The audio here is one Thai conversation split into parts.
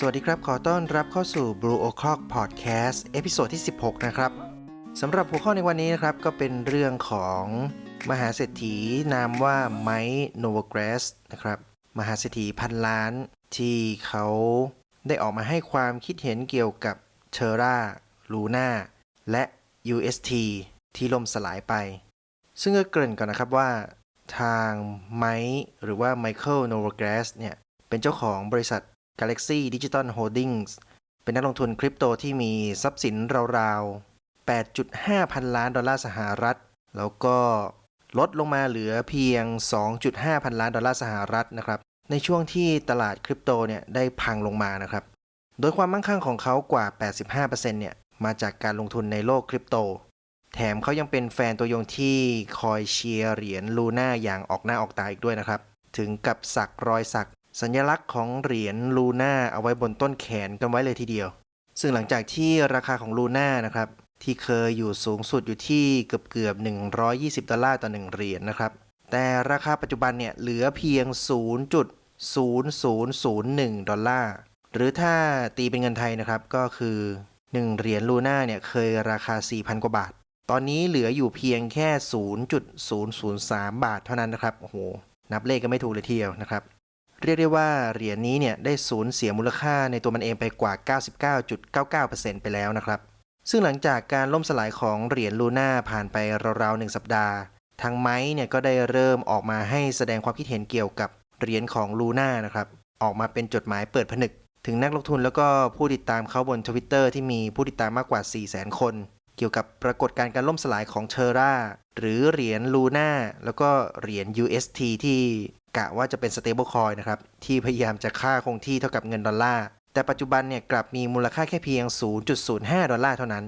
สวัสดีครับ ขอต้อนรับเข้าสู่ Blue O'Clock Podcast เอพิโซดที่ 16 นะครับสำหรับหัวข้อในวันนี้นะครับ ก็เป็นเรื่องของมหาเศรษฐีนามว่าไมค์โนว g กรสนะครับ มหาเศรษฐีพันล้านที่เขาได้ออกมาให้ความคิดเห็นเกี่ยวกับเทอร่าลูน่าและ UST ที่ล่มสลายไป ซึ่งก็เกริ่นก่อนนะครับว่า ทางไมค์หรือว่าไมเคิลโนว g กรสเนี่ย เป็นเจ้าของบริษัท Galaxy Digital Holdings เป็นนักลงทุนคริปโตที่มีทรัพย์สินราวๆ 8.5 พันล้านดอลลาร์สหรัฐ แล้วก็ลดลงมาเหลือเพียง 2.5 พันล้านดอลลาร์สหรัฐนะครับ ในช่วงที่ตลาดคริปโตเนี่ยได้พังลงมานะครับ โดยความมั่งคั่งของเขากว่า 85%เนี่ย มาจากการลงทุนในโลกคริปโต แถมเขายังเป็นแฟนตัวยงที่คอยเชียร์เหรียญลูน่าอย่างออกหน้าออกตาอีกด้วยนะครับ ถึงกับสักรอยสัก สัญลักษณ์ของเหรียญลูน่าเอาไว้บนต้นแขนกันไว้เลยทีเดียว ซึ่งหลังจากที่ราคาของลูน่านะครับที่เคยอยู่สูงสุดอยู่ที่เกือบเกือบ120 ดอลลาร์ต่อ 1 เหรียญนะครับ แต่ราคาปัจจุบันเนี่ยเหลือเพียง 0.0001 ดอลลาร์ หรือถ้าตีเป็นเงินไทยนะครับก็คือ 1 เหรียญลูน่าเนี่ยเคยราคา 4,000 กว่าบาท ตอนนี้เหลืออยู่เพียงแค่ 0.003 บาทเท่านั้นนะครับ โอ้โห นับเลขก็ไม่ถูกเลยทีเดียวนะครับ เรียกได้ว่าเหรียญนี้เนี่ยได้สูญเสียมูลค่าในตัวมันเองไปกว่า 99.99%ไปแล้วนะครับ ซึ่งหลังจากการล่มสลายของเหรียญลูน่าผ่านไปราวๆหนึ่งสัปดาห์ ทางไม้เนี่ยก็ได้เริ่มออกมาให้แสดงความคิดเห็นเกี่ยวกับเหรียญของลูน่านะครับออกมาเป็นจดหมายเปิดผนึก ถึงนักลงทุนแล้วก็ผู้ติดตามเขาบนทวิตเตอร์ที่มีผู้ติดตามมากกว่า 400,000 คน เกี่ยวกับปรากฏการณ์การล่มสลายของเทอร่าหรือเหรียญลูน่าแล้วก็เหรียญ UST ที่ กะว่าจะเป็น stable coin นะครับ ที่พยายามจะค่าคงที่เท่ากับเงินดอลลาร์ แต่ปัจจุบันเนี่ยกลับมีมูลค่าแค่เพียง 0.05 ดอลลาร์เท่านั้น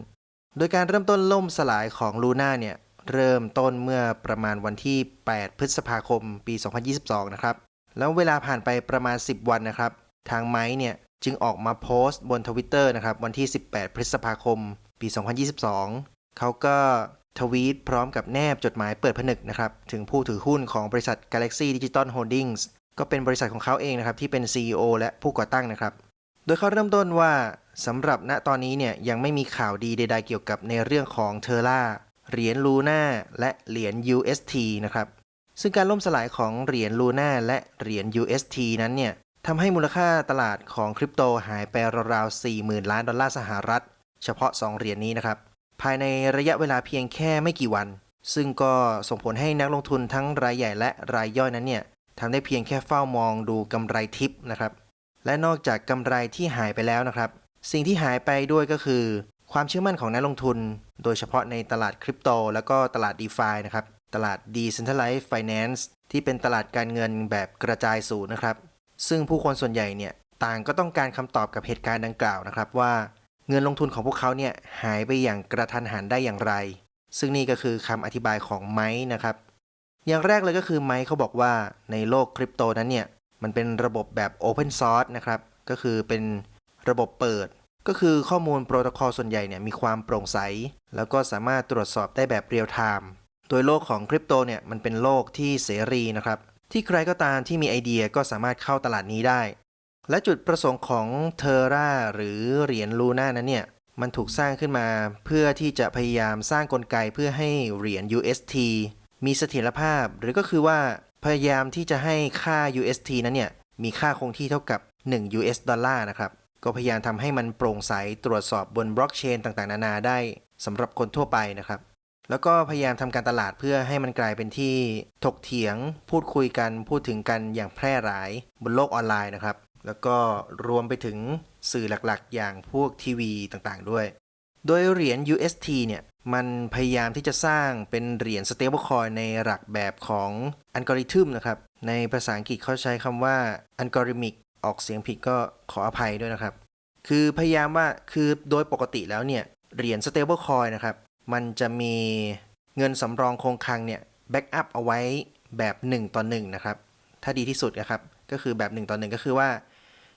โดยการเริ่มต้นล่มสลายของลูน่าเนี่ยเริ่มต้นเมื่อประมาณวันที่ 8 พฤษภาคม ปี 2022 นะครับ แล้วเวลาผ่านไปประมาณ 10 วันนะครับ ทางไม้เนี่ยจึงออกมาโพสต์บนทวิตเตอร์นะครับ วันที่ 18 พฤษภาคม ปี 2022 เขาก็ ทวีตพร้อมกับแนบจดหมายเปิดผนึกนะครับ ถึงผู้ถือหุ้นของบริษัท Galaxy Digital Holdings ก็เป็นบริษัทของเขาเองนะครับ ที่เป็น CEO และผู้ก่อตั้งนะครับ โดยเขาเริ่มต้นว่าสำหรับณตอนนี้เนี่ยยังไม่มีข่าวดีใดๆเกี่ยวกับในเรื่องของเทอร่าเหรียญลูน่าและเหรียญ UST นะครับซึ่งการล่มสลายของเหรียญลูน่าและเหรียญ UST นั้นเนี่ยทำให้มูลค่าตลาดของคริปโตหายไปราวๆ 40,000 ล้านดอลลาร์สหรัฐ เฉพาะ 2 เหรียญนี้นะครับ ภายในระยะเวลาเพียงแค่ไม่กี่วัน ซึ่งก็ส่งผลให้นักลงทุนทั้งรายใหญ่และรายย่อยนั้นเนี่ยทำได้เพียงแค่เฝ้ามองดูกำไรทิปนะครับ และนอกจากกำไรที่หายไปแล้วนะครับ สิ่งที่หายไปด้วยก็คือ ความเชื่อมั่นของนักลงทุน โดยเฉพาะในตลาดคริปโต แล้วก็ตลาด d e f i นะครับ ตลาด Decentralized Finance ที่เป็นตลาดการเงินแบบกระจายศูนนะครับ ซึ่งผู้คนส่วนใหญ่เนี่ยต่างก็ต้องการคำตอบกับเหตุการณ์ดังกล่าวนะครับว่า เงินลงทุนของพวกเขาเนี่ยหายไปอย่างกระทันหันได้อย่างไร ซึ่งนี่ก็คือคำอธิบายของไม้นะครับ อย่างแรกเลยก็คือไม้เขาบอกว่าในโลกคริปโตนั้นเนี่ยมันเป็นระบบแบบ Open Source นะครับ ก็คือเป็นระบบเปิด ก็คือข้อมูลโปรโตคอลส่วนใหญ่เนี่ยมีความโปร่งใส แล้วก็สามารถตรวจสอบได้แบบเรียลไทม์โดยโลกของคริปโตเนี่ยมันเป็นโลกที่เสรีนะครับ ที่ใครก็ตามที่มีไอเดียก็สามารถเข้าตลาดนี้ได้ และจุดประสงค์ของเทอร่าหรือเหรียญลูน่านั้นเนี่ย มันถูกสร้างขึ้นมาเพื่อที่จะพยายามสร้างกลไกเพื่อให้เหรียญ UST มีเสถียรภาพ หรือก็คือว่าพยายามที่จะให้ค่า UST นั้นเนี่ย มีค่าคงที่เท่ากับ 1 US ดอลลาร์นะครับ ก็พยายามทำให้มันโปร่งใสตรวจสอบบนบล็อกเชนต่างๆ นานาได้สำหรับคนทั่วไปนะครับแล้วก็พยายามทำการตลาดเพื่อให้มันกลายเป็นที่ถกเถียง พูดคุยกัน พูดถึงกันอย่างแพร่หลายบนโลกออนไลน์นะครับ แล้วก็รวมไปถึงสื่อหลักๆ อย่างพวกทีวีต่างๆ ด้วย โดยเหรียญ UST เนี่ย มันพยายามที่จะสร้างเป็นเหรียญ stablecoin ในหลักแบบของอัลกอริทึมนะครับ ในภาษาอังกฤษเขาใช้คำว่า algorithmic ออกเสียงผิดก็ขออภัยด้วยนะครับ คือพยายามว่าคือโดยปกติแล้วเนี่ย เหรียญ stablecoin นะครับ มันจะมีเงินสำรองคงคลังเนี่ยแบ็กอัพเอาไว้แบบ 1 ต่อ 1 นะครับ ถ้าดีที่สุดนะครับ ก็คือแบบ1ต่อ1ก็คือว่า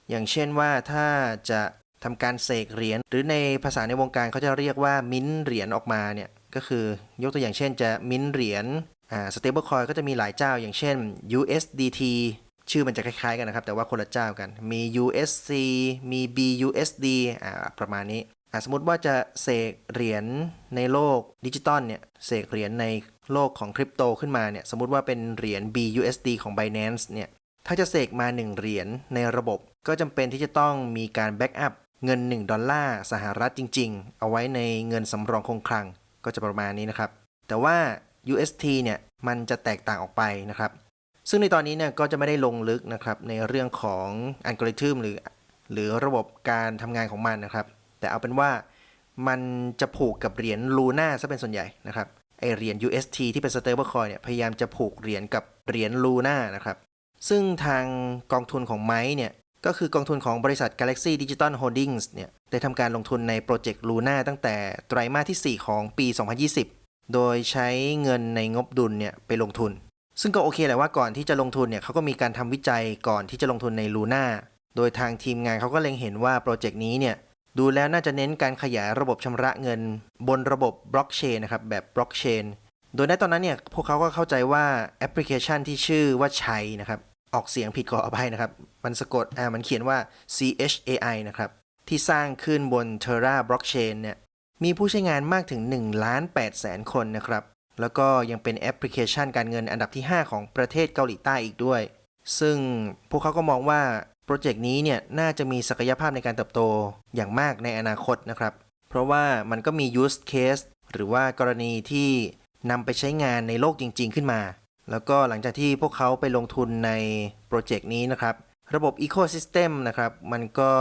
อย่างเช่นว่าถ้าจะทำการเสกเหรียญหรือในภาษาในวงการเขาจะเรียกว่ามิ้นเหรียญออกมาเนี่ยก็คือยกตัวอย่างเช่นจะมิ้นเหรียญอ่า stable coin ก็จะมีหลายเจ้า อย่างเช่น USDT ชื่อมันจะคล้ายๆกันนะครับ แต่ว่าคนละเจ้ากันมี USC มี BUSD อ่าประมาณนี้ สมมติว่าจะเสกเหรียญในโลกดิจิตอลเนี่ยเสกเหรียญในโลกของคริปโตขึ้นมาเนี่ยสมมติว่าเป็นเหรียญ BUSD ของ Binance เนี่ยถ้าจะเสกมา 1 เหรียญในระบบ ก็จำเป็นที่จะต้องมีการแบ็กอัพเงิน 1 ดอลลาร์สหรัฐจริง ๆ เอาไว้ในเงินสำรองคงคลังก็จะประมาณนี้นะครับ แต่ว่า UST เนี่ยมันจะแตกต่างออกไปนะครับ ซึ่งในตอนนี้เนี่ยก็จะไม่ได้ลงลึกนะครับในเรื่องของอัลกอริทึมหรือ หรือระบบการทำงานของมันนะครับ แต่เอาเป็นว่ามันจะผูกกับเหรียญลูน่าซะเป็นส่วนใหญ่นะครับไอเหรียญ UST ที่เป็น stable coin เนี่ยพยายามจะผูกเหรียญกับเหรียญลูน่านะครับซึ่งทางกองทุนของไม้เนี่ยก็คือกองทุนของบริษัท Galaxy Digital Holdings เนี่ยได้ทำการลงทุนในโปรเจกต์ Luna ตั้งแต่ไตรมาสที่ 4 ของปี 2020 โดยใช้เงินในงบดุลเนี่ยไปลงทุน ซึ่งก็โอเคแหละว่าก่อนที่จะลงทุนเนี่ยเขาก็มีการทำวิจัยก่อนที่จะลงทุนใน Luna โดยทางทีมงานเขาก็เล็งเห็นว่าโปรเจกต์นี้เนี่ย ดูแล้วน่าจะเน้นการขยายระบบชำระเงิน บนระบบบล็อกเชนนะครับแบบบล็อกเชนโดยในตอนนั้นเนี่ยพวกเขาก็เข้าใจว่าแอปพลิเคชันที่ชื่อว่าชัยนะครับออกเสียงผิดขออภัยนะครับ มันสะกดอ่ามันเขียนว่า C H A I นะครับ ที่สร้างขึ้นบน Terra Blockchain เนี่ยมีผู้ใช้งานมากถึง1ล้าน8แสนคนนะครับ แล้วก็ยังเป็นแอปพลิเคชันการเงินอันดับที่ 5 ของประเทศเกาหลีใต้อีกด้วย ซึ่งพวกเขาก็มองว่า รเจกต์นี้เนี่ยน่าจะมีศักยภาพในการเติบโตอย่างมากในอนาคตนะครับ เพราะว่ามันก็มี use case หรือว่ากรณีที่นำไปใช้งานในโลกจริง ๆ ขึ้นมา แล้วก็หลังจากที่พวกเขาไปลงทุนในโปรเจกต์นี้นะครับ ระบบ Ecosystem นะครับ มันก็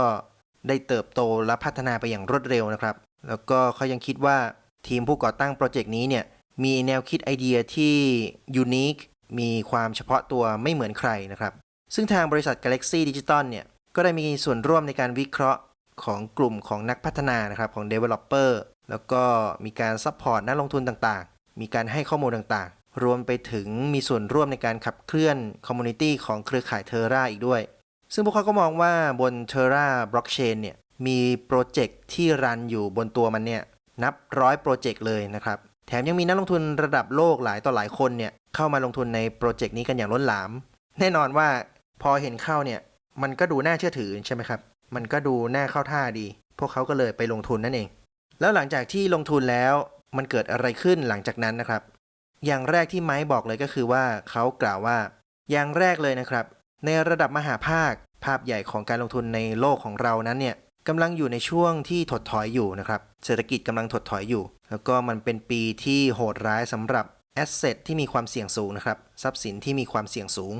ได้เติบโตและพัฒนาไปอย่างรวดเร็วนะครับ แล้วก็เขายังคิดว่าทีมผู้ก่อตั้งโปรเจกต์นี้เนี่ยมีแนวคิดไอเดียที่ยูนิคมีความเฉพาะตัวไม่เหมือนใครนะครับ ซึ่งทางบริษัท Galaxy Digital เนี่ย ก็ได้มีส่วนร่วมในการวิเคราะห์ของกลุ่มของนักพัฒนานะครับของ Developer แล้วก็มีการซัพพอร์ตนักลงทุนต่างๆ มีการให้ข้อมูลต่างๆ รวมไปถึงมีส่วนร่วมในการขับเคลื่อนคอมมูนิตี้ของเครือข่าย Terra อีกด้วย ซึ่งพวกเขาก็มองว่าบน Terra Blockchain เนี่ยมีโปรเจกต์ที่รันอยู่บนตัวมันเนี่ยนับร้อยโปรเจกต์เลยนะครับ แถมยังมีนักลงทุนระดับโลกหลายต่อหลายคนเนี่ยเข้ามาลงทุนในโปรเจกต์นี้กันอย่างล้นหลาม แน่นอนว่า พอเห็นเข้าเนี่ยมันก็ดูน่าเชื่อถือใช่ไหมครับ มันก็ดูน่าเข้าท่าดี พวกเขาก็เลยไปลงทุนนั่นเอง แล้วหลังจากที่ลงทุนแล้วมันเกิดอะไรขึ้นหลังจากนั้นนะครับ อย่างแรกที่ไม้บอกเลยก็คือว่าเขากล่าวว่า อย่างแรกเลยนะครับ ในระดับมหาภาคภาพใหญ่ของการลงทุนในโลกของเรานั้นเนี่ยกำลังอยู่ในช่วงที่ถดถอยอยู่นะครับ เศรษฐกิจกำลังถดถอยอยู่ แล้วก็มันเป็นปีที่โหดร้ายสำหรับแอสเซทที่มีความเสี่ยงสูงนะครับ ทรัพย์สินที่มีความเสี่ยงสูง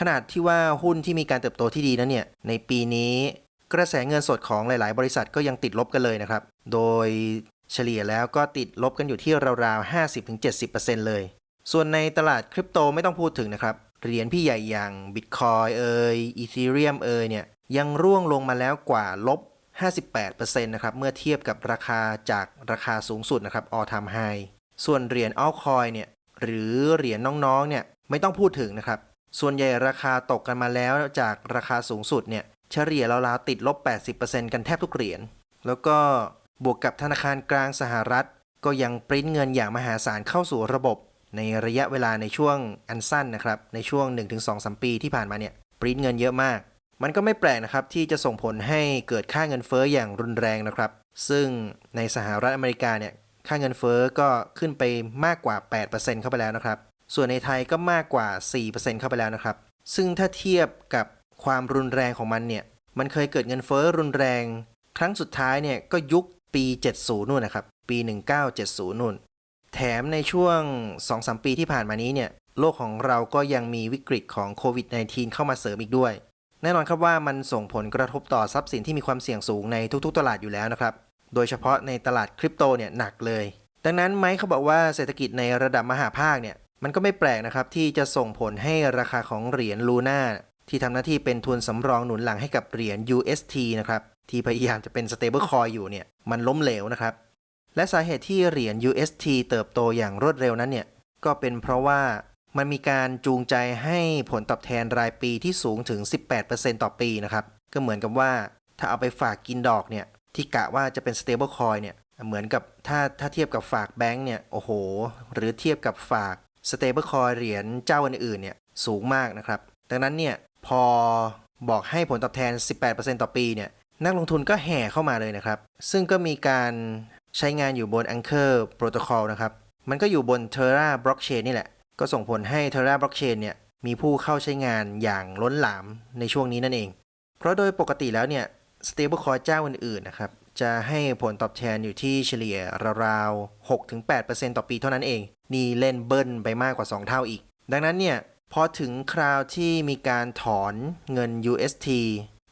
ขนาดที่ว่าหุ้นที่มีการเติบโตที่ดีนั้นเนี่ยในปีนี้กระแสเงินสดของหลาย ๆ บริษัทก็ยังติดลบกันเลยนะครับ โดยเฉลี่ยแล้วก็ติดลบกันอยู่ที่ราวๆ 50-70%เลย ส่วนในตลาดคริปโตไม่ต้องพูดถึงนะครับ เหรียญพี่ใหญ่อย่าง Bitcoin เอ่ย Ethereum เอ่ยเนี่ยยังร่วงลงมาแล้วกว่าลบ 58%นะครับเมื่อเทียบกับราคาจากราคาสูงสุดนะครับ all time high ส่วนเหรียญ altcoin เนี่ยหรือเหรียญน้อง ๆ เนี่ยไม่ต้องพูดถึงนะครับ ส่วนใหญ่ราคาตกกันมาแล้วจากราคาสูงสุดเนี่ยเฉลี่ยราวๆติดลบ 80%กันแทบทุกเหรียญ แล้วก็บวกกับธนาคารกลางสหรัฐ ก็ยังปริ้นเงินอย่างมหาศาลเข้าสู่ระบบ ในระยะเวลาในช่วงอันสั้นนะครับ ในช่วง 1-2-3 ปีที่ผ่านมาเนี่ยปริ้นเงินเยอะมาก มันก็ไม่แปลกนะครับที่จะส่งผลให้เกิดค่าเงินเฟ้ออย่างรุนแรงนะครับ ซึ่งในสหรัฐอเมริกาเนี่ยค่าเงินเฟ้อก็ขึ้นไปมากกว่า 8%เข้าไปแล้วนะครับ ส่วนในไทยก็มากกว่า 4%เข้าไปแล้วนะครับ ซึ่งถ้าเทียบกับความรุนแรงของมันเนี่ย มันเคยเกิดเงินเฟ้อรุนแรง ครั้งสุดท้ายเนี่ยก็ยุคปี 70 นู่นนะครับ ปี 1970 นู่น แถมในช่วง 2-3 ปีที่ผ่านมานี้เนี่ย โลกของเราก็ยังมีวิกฤตของโควิด -19 เข้ามาเสริมอีกด้วย แน่นอนครับว่ามันส่งผลกระทบต่อทรัพย์สินที่มีความเสี่ยงสูงในทุกๆ ตลาดอยู่แล้วนะครับ โดยเฉพาะในตลาดคริปโตเนี่ยหนักเลย ดังนั้นไมค์เขาบอกว่าเศรษฐกิจในระดับมหาภาคเนี่ย มันก็ไม่แปลกนะครับที่จะส่งผลให้ราคาของเหรียญลูน่าที่ทำหน้าที่เป็นทุนสำรองหนุนหลังให้กับเหรียญ UST นะครับที่พยายามจะเป็น stable coin อยู่เนี่ยมันล้มเหลวนะครับ และสาเหตุที่เหรียญ UST เติบโตอย่างรวดเร็วนั้นเนี่ยก็เป็นเพราะว่ามันมีการจูงใจให้ผลตอบแทนรายปีที่สูงถึง 18%ต่อปีนะครับก็เหมือนกับว่าถ้าเอาไปฝากกินดอกเนี่ยที่กะว่าจะเป็น stable coin เนี่ยเหมือนกับถ้าถ้าเทียบกับฝากแบงก์เนี่ยโอ้โห หรือเทียบกับฝาก stable coin เหรียญเจ้าอื่นๆเนี่ยสูงมากนะครับ ดังนั้นเนี่ยพอบอกให้ผลตอบแทน 18%ต่อปีเนี่ยนักลงทุนก็แห่เข้ามาเลยนะครับ ซึ่งก็มีการใช้งานอยู่บน Anchor Protocol นะครับ มันก็อยู่บน Terra Blockchain นี่แหละ ก็ส่งผลให้ Terra Blockchain เนี่ยมีผู้เข้าใช้งานอย่างล้นหลามในช่วงนี้นั่นเอง เพราะโดยปกติแล้วเนี่ย stablecoin เจ้าอื่นๆนะครับ จะให้ผลตอบแทนอยู่ที่เฉลี่ยราวๆ6-8%ต่อปีเท่านั้นเอง นี่เล่นเบิ้ลไปมากกว่า 2 เท่าอีก ดังนั้นเนี่ยพอถึงคราวที่มีการถอนเงิน UST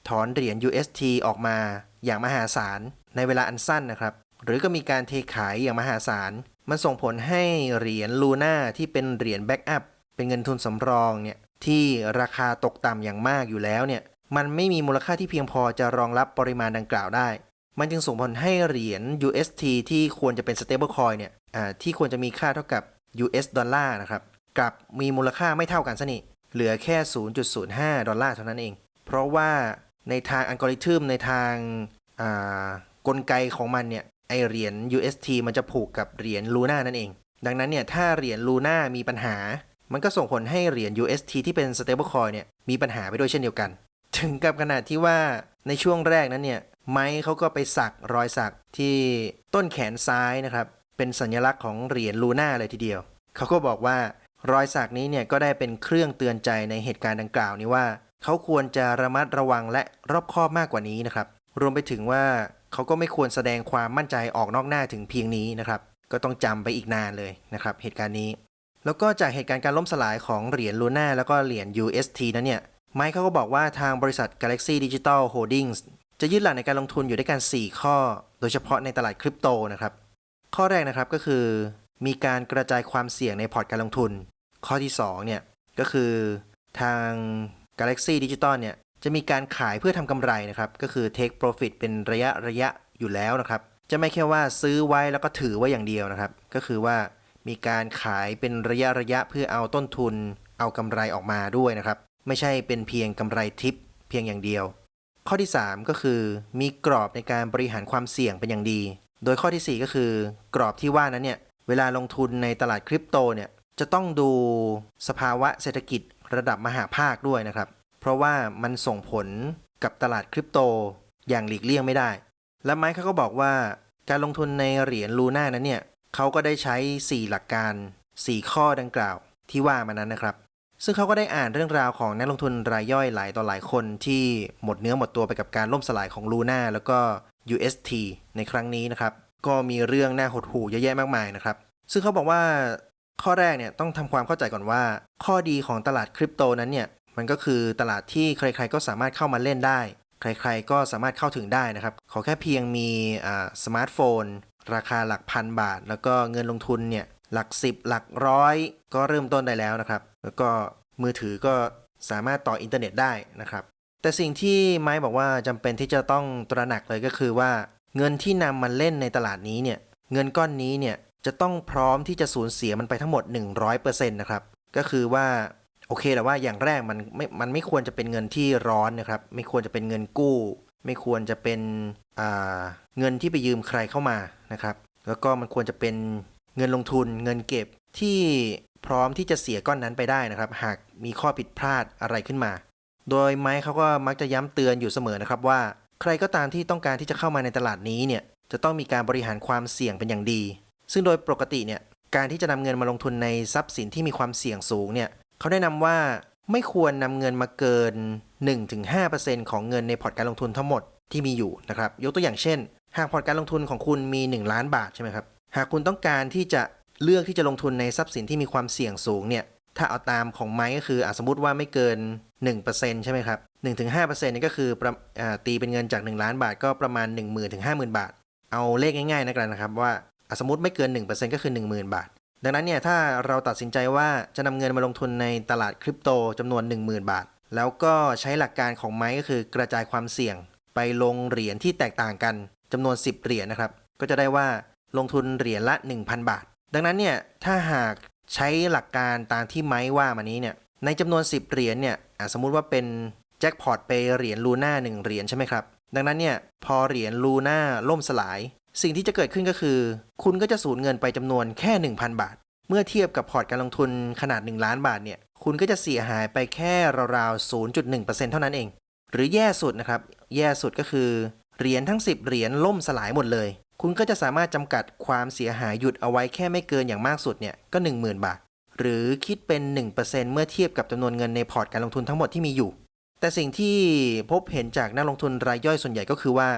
ถอนเหรียญ UST ออกมาอย่างมหาศาลในเวลาอันสั้นนะครับ หรือก็มีการเทขายอย่างมหาศาล มันส่งผลให้เหรียญลูน่าที่เป็นเหรียญแบ็กอัพเป็นเงินทุนสำรองเนี่ยที่ราคาตกต่ำอย่างมากอยู่แล้วเนี่ยมันไม่มีมูลค่าที่เพียงพอจะรองรับปริมาณดังกล่าวได้ มันจึงส่งผลให้เหรียญ UST ที่ควรจะเป็น stablecoin เนี่ยที่ควรจะมีค่าเท่ากับ US ดอลลาร์นะครับกลับมีมูลค่าไม่เท่ากันซะนี่เหลือแค่ 0.05 ดอลลาร์เท่านั้นเอง เพราะว่าในทางอัลกอริทึมในทางกลไกของมันเนี่ยไอเหรียญ UST มันจะผูกกับเหรียญลูน่านั่นเอง ดังนั้นเนี่ยถ้าเหรียญลูน่ามีปัญหา มันก็ส่งผลให้เหรียญ UST ที่เป็น stablecoin เนี่ยมีปัญหาไปด้วยเช่นเดียวกัน ถึงกับขนาดที่ว่าในช่วงแรกนั้นเนี่ย ไม้เขาก็ไปสักรอยสักที่ต้นแขนซ้ายนะครับ เป็นสัญลักษณ์ของเหรียญลูน่าเลยทีเดียว เขาก็บอกว่ารอยสักนี้เนี่ยก็ได้เป็นเครื่องเตือนใจในเหตุการณ์ดังกล่าวนี้ว่า เขาควรจะระมัดระวังและรอบคอบมากกว่านี้นะครับ รวมไปถึงว่าเขาก็ไม่ควรแสดงความมั่นใจออกนอกหน้าถึงเพียงนี้นะครับ ก็ต้องจำไปอีกนานเลยนะครับ เหตุการณ์นี้ แล้วก็จากเหตุการณ์การล่มสลายของเหรียญลูน่าแล้วก็เหรียญ UST นั้นเนี่ยไมค์เขาก็บอกว่าทางบริษัท Galaxy Digital Holdings จะยึดหลักในการลงทุนอยู่ด้วยกัน 4 ข้อ โดยเฉพาะในตลาดคริปโตนะครับ ข้อแรกนะครับก็คือ มีการกระจายความเสี่ยงในพอร์ตการลงทุน ข้อที่2เนี่ยก็คือทาง Galaxy Digital เนี่ยจะมีการขายเพื่อทำกำไรนะครับ ก็คือ take profit เป็นระยะระยะอยู่แล้วนะครับ จะไม่แค่ว่าซื้อไว้แล้วก็ถือไว้อย่างเดียวนะครับ ก็คือว่ามีการขายเป็นระยะระยะเพื่อเอาต้นทุน เอากำไรออกมาด้วยนะครับ ไม่ใช่เป็นเพียงกำไรทิปเพียงอย่างเดียว ข้อที่ 3 ก็คือ มีกรอบในการบริหารความเสี่ยงเป็นอย่างดี โดยข้อทีสี่ 4 ก็คือ กรอบที่ว่านั้นเนี่ย เวลาลงทุนในตลาดคริปโตเนี่ย จะต้องดูสภาวะเศรษฐกิจระดับมหาภาคด้วยนะครับ เพราะว่ามันส่งผลกับตลาดคริปโตอย่างหลีกเลี่ยงไม่ได้ และไมค์เขาก็บอกว่า การลงทุนในเหรียญลูน่านั้นเนี่ยเขาก็ได้ใช้ 4 หลักการ 4 ข้อดังกล่าวที่ว่ามานั้นนะครับ ซึ่งเขาก็ได้อ่านเรื่องราวของนักลงทุนรายย่อยหลายต่อหลายคนที่หมดเนื้อหมดตัวไปกับการล่มสลายของลูน่าแล้วก็ UST ในครั้งนี้นะครับ ก็มีเรื่องน่าหดหู่เยอะแยะมากมายนะครับ ซึ่งเขาบอกว่าข้อแรกเนี่ยต้องทำความเข้าใจก่อนว่า ข้อดีของตลาดคริปโตนั้นเนี่ยมันก็คือตลาดที่ใครๆก็สามารถเข้ามาเล่นได้ ใครๆก็สามารถเข้าถึงได้นะครับ ขอแค่เพียงมีอ่าสมาร์ทโฟน ราคาหลักพันบาท แล้วก็เงินลงทุนเนี่ยหลักสิบหลักร้อยก็เริ่มต้นได้แล้วนะครับ แล้วก็มือถือก็สามารถต่ออินเทอร์เน็ตได้นะครับ แต่สิ่งที่ไม้บอกว่าจำเป็นที่จะต้องตระหนักเลยก็คือว่า เงินที่นำมาเล่นในตลาดนี้เนี่ยเงินก้อนนี้เนี่ยจะต้องพร้อมที่จะสูญเสียมันไปทั้งหมด 100%นะครับก็คือว่าโอเคแต่ว่าอย่างแรกมันไม่มันไม่ควรจะเป็นเงินที่ร้อนนะครับ ไม่ควรจะเป็นเงินกู้ ไม่ควรจะเป็นอ่าเงินที่ไปยืมใครเข้ามานะครับ แล้วก็มันควรจะเป็นเงินลงทุนเงินเก็บที่ พร้อมที่จะเสียก้อนนั้นไปได้นะครับ หากมีข้อผิดพลาดอะไรขึ้นมา โดยไมค์เขาก็มักจะย้ำเตือนอยู่เสมอนะครับว่า ใครก็ตามที่ต้องการที่จะเข้ามาในตลาดนี้เนี่ยจะต้องมีการบริหารความเสี่ยงเป็นอย่างดี ซึ่งโดยปกติเนี่ยการที่จะนำเงินมาลงทุนในทรัพย์สินที่มีความเสี่ยงสูงเนี่ยเขาแนะนำว่าไม่ควรนำเงินมาเกิน 1-5%ของเงินในพอร์ตการลงทุนทั้งหมดที่มีอยู่นะครับยกตัวอย่างเช่น หากพอร์ตการลงทุนของคุณมี 1 ล้านบาทใช่ไหมครับหากคุณต้องการที่จะ เลือกที่จะลงทุนในทรัพย์สินที่มีความเสี่ยงสูงเนี่ยถ้าเอาตามของไม้ก็คืออสมมติว่าไม่เกิน 1%ใช่ไหมครับ1-5%นี่ก็คืออตีเป็นเงินจาก 1 ล้านบาทก็ประมาณ1 0 0 0 0ถึง50,000 บาท เอาเลขง่ายๆนะกันนะครับว่าสมมติไม่เกิน 1%ก็คือ 10,000 บาท ดังนั้นเนี่ยถ้าเราตัดสินใจว่าจะนำเงินมาลงทุนในตลาดคริปโตจำนวน 10,000 บาท แล้วก็ใช้หลักการของไม้ก็คือกระจายความเสี่ยง ไปลงเหรียญที่แตกต่างกันจำนวน 10 เหรียญนะครับก็จะได้ว่าลงทุนเหรียญละ 1,000 บาท ดังนั้นเนี่ยถ้าหากใช้หลักการตามที่ไม้ว่ามานี้เนี่ยในจำนวน 10 เหรียญเนี่ยสมมุติว่าเป็นแจ็คพอตไปเหรียญลูน่า1เหรียญใช่ไหมครับ ดังนั้นเนี่ยพอเหรียญลูน่าล่มสลาย สิ่งที่จะเกิดขึ้นก็คือ คุณก็จะสูญเงินไปจำนวนแค่ 1,000 บาท เมื่อเทียบกับพอร์ตการลงทุนขนาด 1 ล้านบาทเนี่ยคุณก็จะเสียหายไปแค่ราวๆ 0.1%เท่านั้นเอง หรือแย่สุดนะครับ แย่สุดก็คือเหรียญทั้ง 10 เหรียญล่มสลายหมดเลย คุณก็จะสามารถจำกัดความเสียหายหยุดเอาไว้แค่ไม่เกินอย่างมากสุดเนี่ยก็ 10,000 บาท หรือคิดเป็น 1%เมื่อเทียบกับจำนวนเงินในพอร์ตการลงทุนทั้งหมดที่มีอยู่ แต่สิ่งที่พบเห็นจากนักลงทุนรายย่อยส่วนใหญ่ก็คือว่า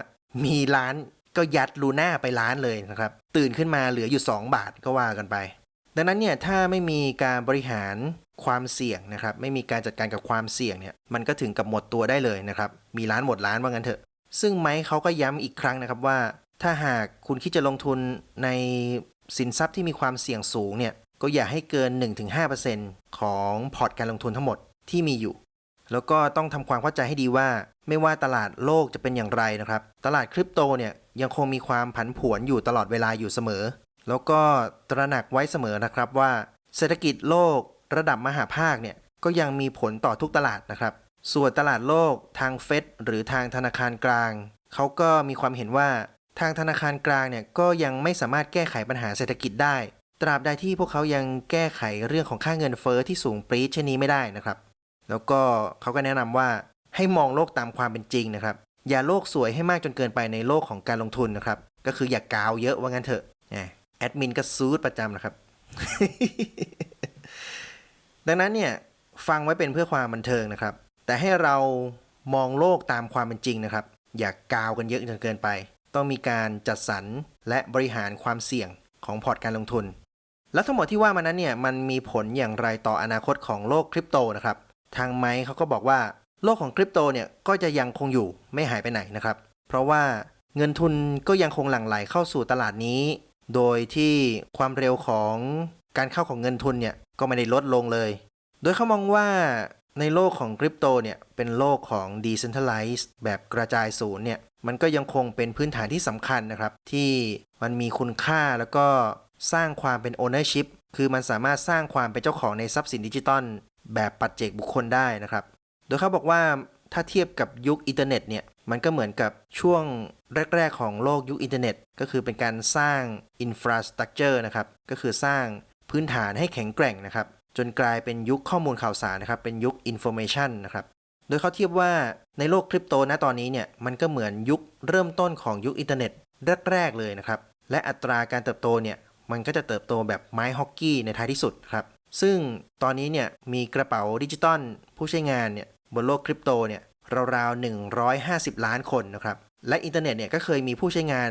มีล้านก็ยัดลูน่าไปล้านเลยนะครับ ตื่นขึ้นมาเหลืออยู่ 2 บาทก็ว่ากันไป ดังนั้นเนี่ยถ้าไม่มีการบริหารความเสี่ยงนะครับไม่มีการจัดการกับความเสี่ยงเนี่ยมันก็ถึงกับหมดตัวได้เลยนะครับมีล้านหมดล้านว่างั้นเถอะ ซึ่งไมค์เขาก็ย้ำอีกครั้งนะครับว่า ถ้าหากคุณคิดจะลงทุนในสินทรัพย์ที่มีความเสี่ยงสูงเนี่ยก็อย่าให้เกิน 1-5%ของพอร์ตการลงทุนทั้งหมดที่มีอยู่ แล้วก็ต้องทำความเข้าใจให้ดีว่า ไม่ว่าตลาดโลกจะเป็นอย่างไรนะครับ ตลาดคริปโตเนี่ยยังคงมีความผันผวนอยู่ตลอดเวลาอยู่เสมอ แล้วก็ตระหนักไว้เสมอนะครับว่า เศรษฐกิจโลกระดับมหาภาคเนี่ยก็ยังมีผลต่อทุกตลาดนะครับ ส่วนตลาดโลกทางเฟดหรือทางธนาคารกลาง เขาก็มีความเห็นว่า ทางธนาคารกลางเนี่ยก็ยังไม่สามารถแก้ไขปัญหาเศรษฐกิจได้ ตราบใดที่พวกเขายังแก้ไขเรื่องของค่าเงินเฟอ้อที่สูงปรี๊ดเช่นนี้ไม่ได้นะครับ แล้วก็เขาก็แนะนำว่าให้มองโลกตามความเป็นจริงนะครับ อย่าโลกสวยให้มากจนเกินไปในโลกของการลงทุนนะครับ ก็คืออย่ากาวเยอะว่างั้นเถอะแอดมินก็ซูดประจำนะครับ ดังนั้นเนี่ยฟังไว้เป็นเพื่อความบันเทิงนะครับ แต่ให้เรามองโลกตามความเป็นจริงนะครับ อย่ากาวกันเยอะจนเกินไป ต้องมีการจัดสรรและบริหารความเสี่ยงของพอร์ตการลงทุน แล้วทั้งหมดที่ว่ามานั้นเนี่ยมันมีผลอย่างไรต่ออนาคตของโลกคริปโตนะครับ ทางไมค์เขาก็บอกว่า โลกของคริปโตเนี่ยก็จะยังคงอยู่ไม่หายไปไหนนะครับ เพราะว่าเงินทุนก็ยังคงหลั่งไหลเข้าสู่ตลาดนี้ โดยที่ความเร็วของการเข้าของเงินทุนเนี่ยก็ไม่ได้ลดลงเลย โดยเขามองว่าในโลกของคริปโตเนี่ยเป็นโลกของ decentralized แบบกระจายศูนย์เนี่ย มันก็ยังคงเป็นพื้นฐานที่สำคัญนะครับ ที่มันมีคุณค่าแล้วก็สร้างความเป็น ownership คือมันสามารถสร้างความเป็นเจ้าของในทรัพย์สินดิจิตอลแบบปัจเจกบุคคลได้นะครับ โดยเขาบอกว่าถ้าเทียบกับยุคอินเทอร์เน็ตเนี่ยมันก็เหมือนกับช่วงแรก ๆ ของโลกยุคอินเทอร์เน็ต ก็คือเป็นการสร้างอินฟราสตรักเจอร์นะครับ ก็คือสร้างพื้นฐานให้แข็งแกร่งนะครับ จนกลายเป็นยุคข้อมูลข่าวสารนะครับ เป็นยุคอินโฟเมชันนะครับ โดยเขาเทียบว่าในโลกคริปโตณตอนนี้เนี่ยมันก็เหมือนยุคเริ่มต้นของยุคอินเทอร์เน็ตแรกๆเลยนะครับ และอัตราการเติบโตเนี่ยมันก็จะเติบโตแบบไม้ฮอกกี้ในท้ายที่สุดครับซึ่งตอนนี้เนี่ยมีกระเป๋าดิจิตอลผู้ใช้งานเนี่ยบนโลกคริปโตเนี่ยราวๆ 150 ล้านคนนะครับและอินเทอร์เน็ตเนี่ยก็เคยมีผู้ใช้งาน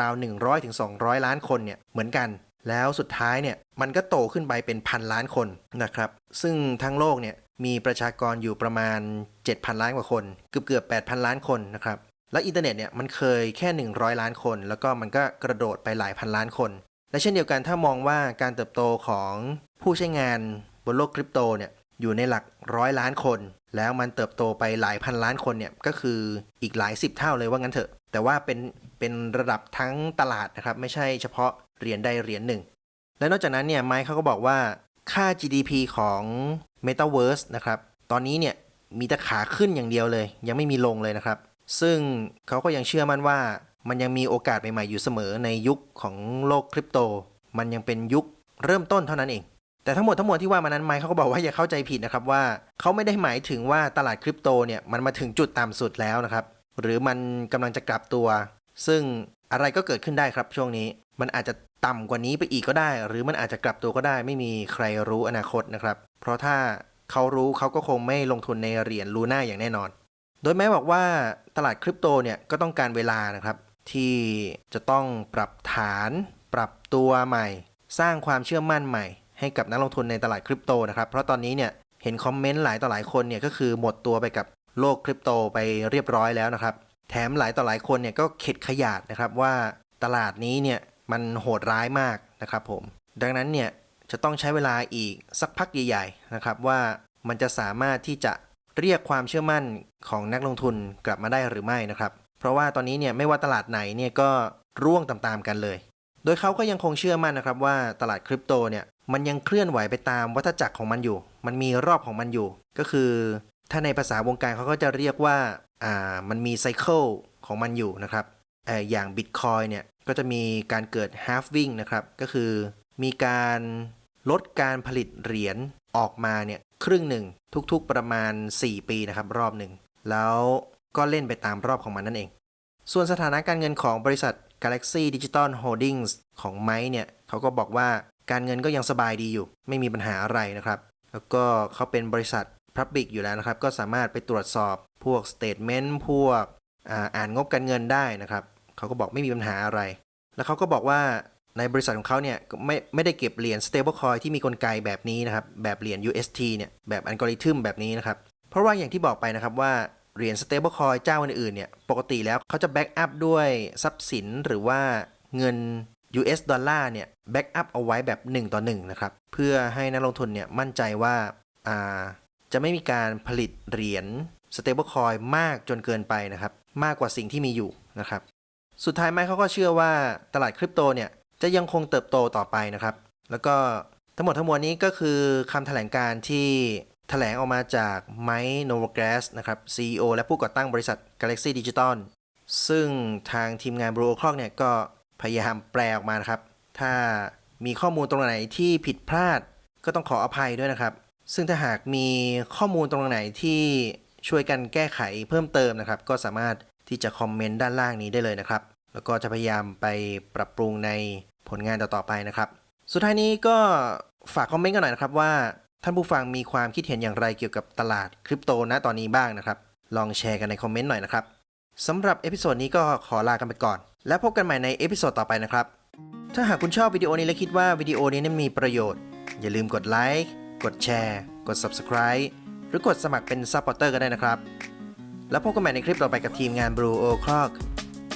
ราวๆ 100ถึง200 ล้านคนเนี่ยเหมือนกัน แล้วสุดท้ายเนี่ยมันก็โตขึ้นไปเป็นพันล้านคนนะครับซึ่งทั้งโลกเนี่ย มีประชากรอยู่ประมาณ 7,000 ล้านกว่าคน เกือบเกือบ8,000 ล้านคนนะครับ และอินเทอร์เน็ตเนี่ยมันเคยแค่ 100 ล้านคน แล้วก็มันก็กระโดดไปหลายพันล้านคน และเช่นเดียวกันถ้ามองว่าการเติบโตของผู้ใช้งานบนโลกคริปโตเนี่ยอยู่ในหลักร้อยล้านคน แล้วมันเติบโตไปหลายพันล้านคนเนี่ยก็คืออีกหลายสิบเท่าเลยว่างั้นเถอะ แต่ว่าเป็นเป็นระดับทั้งตลาดนะครับไม่ใช่เฉพาะเหรียญใดเหรียญหนึ่ง และนอกจากนั้นเนี่ยไมค์เขาก็บอกว่าค่า GDP ของ Metaverse นะครับ ตอนนี้เนี่ยมีแต่ขาขึ้นอย่างเดียวเลย ยังไม่มีลงเลยนะครับ ซึ่งเขาก็ยังเชื่อมั่นว่า มันยังมีโอกาสใหม่ๆอยู่เสมอในยุคของโลกคริปโต มันยังเป็นยุคเริ่มต้นเท่านั้นเอง แต่ทั้งหมดทั้งมวลที่ว่ามานั้นไมค์เขาก็บอกว่าอย่าเข้าใจผิดนะครับว่าเขาไม่ได้หมายถึงว่าตลาดคริปโตเนี่ยมันมาถึงจุดต่ำสุดแล้วนะครับ หรือมันกำลังจะกลับตัว ซึ่งอะไรก็เกิดขึ้นได้ครับช่วงนี้ มันอาจจะ ต่ำกว่านี้ไปอีกก็ได้ หรือมันอาจจะกลับตัวก็ได้ ไม่มีใครรู้อนาคตนะครับ เพราะถ้าเขารู้เขาก็คงไม่ลงทุนในเหรียญลูน่าอย่างแน่นอน โดยแม้บอกว่าตลาดคริปโตเนี่ยก็ต้องการเวลานะครับ ที่จะต้องปรับฐาน ปรับตัวใหม่ สร้างความเชื่อมั่นใหม่ ให้กับนักลงทุนในตลาดคริปโตนะครับเพราะตอนนี้เนี่ยเห็นคอมเมนต์หลายต่อหลายคนเนี่ยก็คือหมดตัวไปกับโลกคริปโตไปเรียบร้อยแล้วนะครับ แถมหลายต่อหลายคนเนี่ยก็เข็ดขยาดนะครับว่าตลาดนี้เนี่ย มันโหดร้ายมากนะครับผม ดังนั้นเนี่ยจะต้องใช้เวลาอีกสักพักใหญ่ๆนะครับว่ามันจะสามารถที่จะเรียกความเชื่อมั่นของนักลงทุนกลับมาได้หรือไม่นะครับ เพราะว่าตอนนี้เนี่ยไม่ว่าตลาดไหนเนี่ยก็ร่วงตามๆกันเลย โดยเขาก็ยังคงเชื่อมั่นนะครับว่าตลาดคริปโตเนี่ยมันยังเคลื่อนไหวไปตามวัฏจักรของมันอยู่ มันมีรอบของมันอยู่ ก็คือ ถ้าในภาษาวงการเขาก็จะเรียกว่าอ่ามันมีไซเคิลของมันอยู่นะครับ อย่าง Bitcoin เนี่ยก็จะมีการเกิด halving นะครับ ก็คือมีการลดการผลิตเหรียญออกมาเนี่ยครึ่งหนึ่งทุกๆประมาณ 4 ปีนะครับรอบหนึ่ง แล้วก็เล่นไปตามรอบของมันนั่นเอง ส่วนสถานะการเงินของบริษัท Galaxy Digital Holdings ของไม้เนี่ยเขาก็บอกว่าการเงินก็ยังสบายดีอยู่ ไม่มีปัญหาอะไรนะครับ แล้วก็เขาเป็นบริษัท Public อยู่แล้วนะครับ ก็สามารถไปตรวจสอบพวก Statement พวกอ่านงบการเงินได้นะครับ เขาก็บอกไม่มีปัญหาอะไร แล้วเขาก็บอกว่าในบริษัทของเขาเนี่ยไม่ไม่ได้เก็บเหรียญ stablecoin ที่มีกลไกแบบนี้นะครับ แบบเหรียญ UST เนี่ยแบบอัลกอริทึมแบบนี้นะครับ เพราะว่าอย่างที่บอกไปนะครับว่าเหรียญ stablecoin เจ้าอื่นๆเนี่ยปกติแล้วเขาจะแบ็กอัพด้วยทรัพย์สินหรือว่าเงิน US ดอลลาร์เนี่ยแบ็กอัพเอาไว้แบบ 1 ต่อ 1 นะครับ เพื่อให้นักลงทุนเนี่ยมั่นใจว่าอ่าจะไม่มีการผลิตเหรียญ stablecoin มากจนเกินไปนะครับ มากกว่าสิ่งที่มีอยู่นะครับ สุดท้ายไมค์เขาก็เชื่อว่าตลาดคริปโตเนี่ยจะยังคงเติบโตต่อไปนะครับ แล้วก็ทั้งหมดทั้งมวลนี้ก็คือคำแถลงการที่แถลงออกมาจากไมค์โนวก a s นะครับ CEO และผู้ก่อตั้งบริษัท Galaxy Digital ซึ่งทางทีมงาน Blue Clock เนี่ยก็พยายามแปลออกมานะครับ ถ้ามีข้อมูลตรงไหนที่ผิดพลาดก็ต้องขออภัยด้วยนะครับ ซึ่งถ้าหากมีข้อมูลตรงไหนที่ช่วยกันแก้ไขเพิ่มเติมนะครับ ก็สามารถที่จะคอมเมนต์ด้านล่างนี้ได้เลยนะครับ แล้วก็จะพยายามไปปรับปรุงในผลงานต่อๆไปนะครับ สุดท้ายนี้ก็ฝากคอมเมนต์กันหน่อยนะครับว่าท่านผู้ฟังมีความคิดเห็นอย่างไรเกี่ยวกับตลาดคริปโตณตอนนี้บ้างนะครับ ลองแชร์กันในคอมเมนต์หน่อยนะครับสำหรับเอพิโซดนี้ก็ขอลากันไปก่อน แล้วพบกันใหม่ในเอพิโซดต่อไปนะครับ ถ้าหากคุณชอบวิดีโอนี้และคิดว่าวิดีโอนี้นั้นมีประโยชน์ อย่าลืมกดไลค์ กดแชร์ กด Subscribe หรือกดสมัครเป็นซัพพอร์เตอร์ก็ได้นะครับ แล้วพบกันใหม่ในคลิปต่อไปกับทีมงาน Blue O Clock